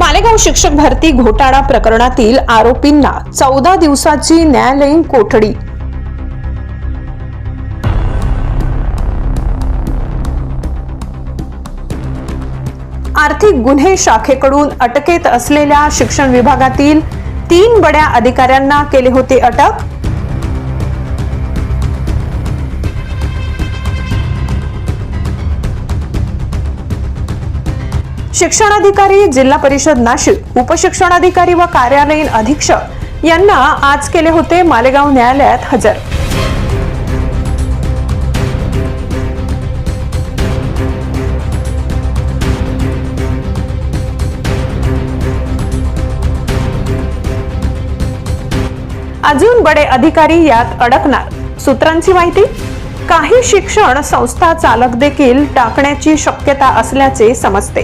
मालेगाव शिक्षक भरती घोटाळा प्रकरणातील आरोपींना चौदा दिवसाची न्यायालयीन कोठडी. आर्थिक गुन्हे शाखेकडून अटकेत असलेल्या शिक्षण विभागातील तीन बड्या अधिकाऱ्यांना केले होते अटक. शिक्षणाधिकारी जिल्हा परिषद नाशिक उपशिक्षणाधिकारी व कार्यालयीन अधीक्षक यांना आज केले होते मालेगाव न्यायालयात हजर. अजून बडे अधिकारी यात अडकणार. सूत्रांची माहिती? काही शिक्षण संस्था चालक देखील टाकण्याची शक्यता असल्याचे समजते.